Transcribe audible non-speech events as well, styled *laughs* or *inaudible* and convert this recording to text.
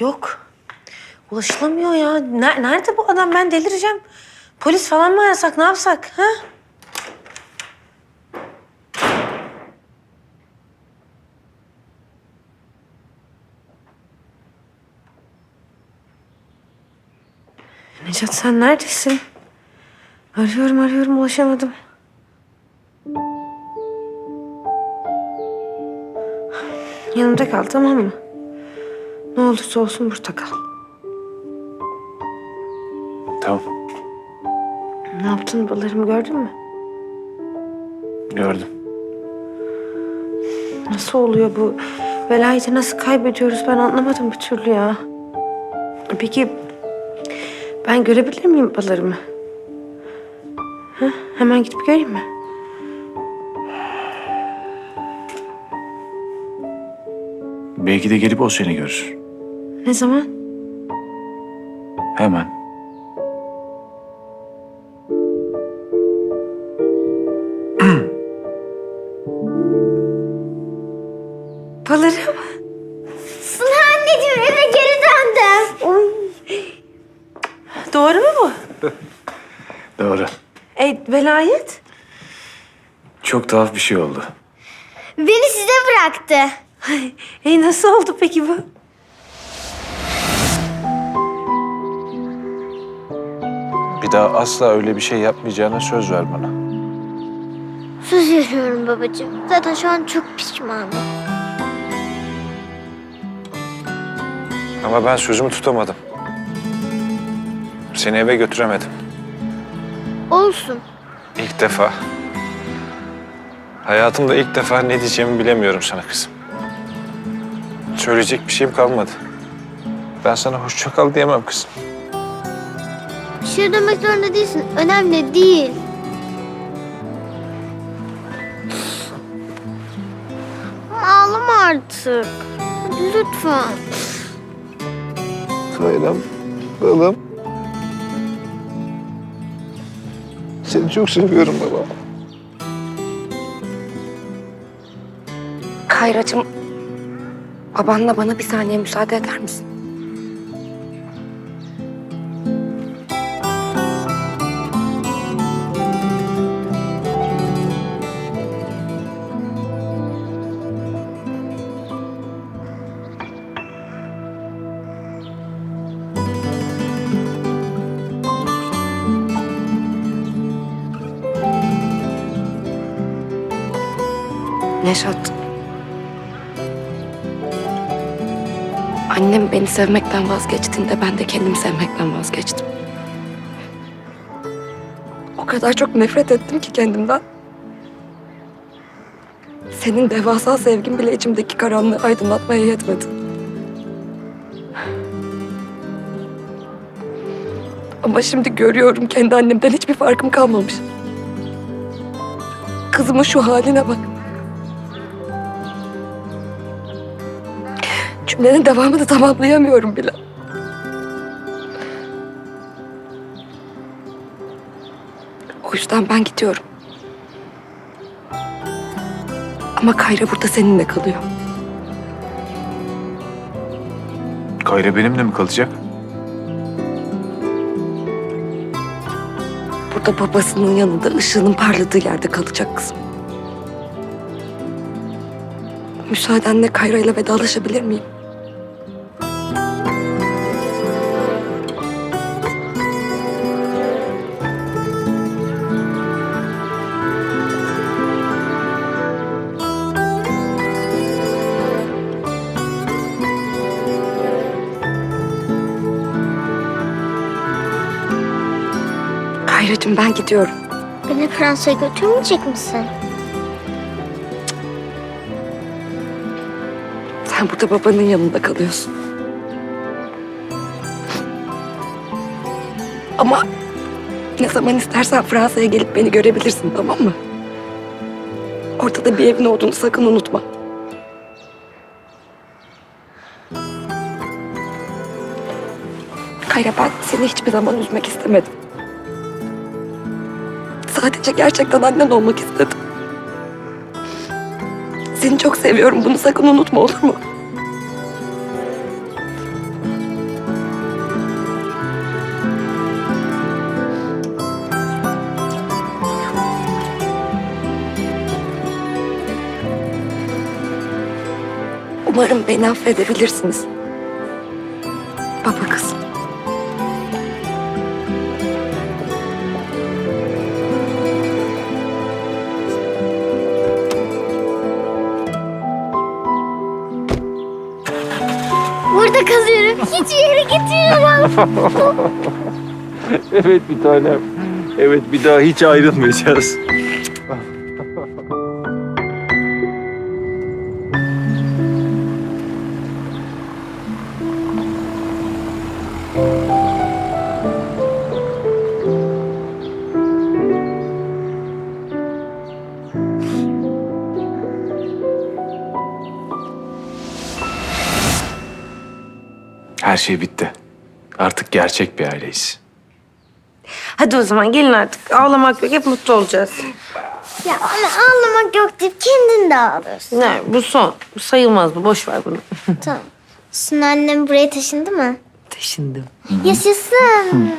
Yok. Ulaşılamıyor ya. Ne- nerede bu adam? Ben delireceğim. Polis falan mı arasak? Ne yapsak? Ha? Necat sen neredesin? Arıyorum arıyorum ulaşamadım. Yanımda kal tamam mı? Ne olursa olsun burada kal. Tamam. Ne yaptın balarımı gördün mü? Gördüm. Nasıl oluyor bu? Velayeti nasıl kaybediyoruz ben anlamadım bir türlü ya. Peki ben görebilir miyim balarımı? Ha? Hemen gidip göreyim mi? Belki de gelip o seni görür. Ne zaman? Hemen. Balarım. Suna anneciğim eve geri döndüm. Oy. Doğru mu bu? *laughs* Doğru. E, velayet? Çok tuhaf bir şey oldu. Beni size bıraktı. E, nasıl oldu peki bu? Daha asla öyle bir şey yapmayacağına söz ver bana. Söz veriyorum babacığım. Zaten şu an çok pişmanım. Ama ben sözümü tutamadım. Seni eve götüremedim. Olsun. İlk defa. Hayatımda ilk defa ne diyeceğimi bilemiyorum sana kızım. Söyleyecek bir şeyim kalmadı. Ben sana hoşça kal diyemem kızım. Bir şey demek zorunda değilsin. Önemli değil. Ama Ağlama artık. Hadi lütfen. Kayram, balım. Seni çok seviyorum baba. Kayracığım, babanla bana bir saniye müsaade eder misin? Neşat. Annem beni sevmekten vazgeçtiğinde ben de kendimi sevmekten vazgeçtim. O kadar çok nefret ettim ki kendimden. Senin devasa sevgin bile içimdeki karanlığı aydınlatmaya yetmedi. Ama şimdi görüyorum kendi annemden hiçbir farkım kalmamış. Kızımın şu haline bak. Cümlenin devamını tamamlayamıyorum bile. O yüzden ben gidiyorum. Ama Kayra burada seninle kalıyor. Kayra benimle mi kalacak? Burada babasının yanında ışığının parladığı yerde kalacak kızım. Müsaadenle Kayra ile vedalaşabilir miyim? Kayracığım ben gidiyorum. Beni Fransa'ya götürmeyecek misin? Sen burada babanın yanında kalıyorsun. Ama ne zaman istersen Fransa'ya gelip beni görebilirsin tamam mı? Orada da bir evin olduğunu sakın unutma. Kayra ben seni hiçbir zaman üzmek istemedim. Sadece gerçekten annen olmak istedim. Seni çok seviyorum. Bunu sakın unutma olur mu? Umarım beni affedebilirsiniz. Burada kalıyorum. Hiçbir yere gitmiyorum. *laughs* Evet bir tanem. Evet bir daha hiç ayrılmayacağız. Her şey bitti. Artık gerçek bir aileyiz. Hadi o zaman gelin artık. Ağlamak yok. Hep mutlu olacağız. ya ama ağlamak yok deyip kendin de ağlıyorsun. Ne? Bu son. Bu sayılmaz bu. Boş ver bunu. Tamam. Sun annem buraya taşındı mı? Taşındım. Yaşasın.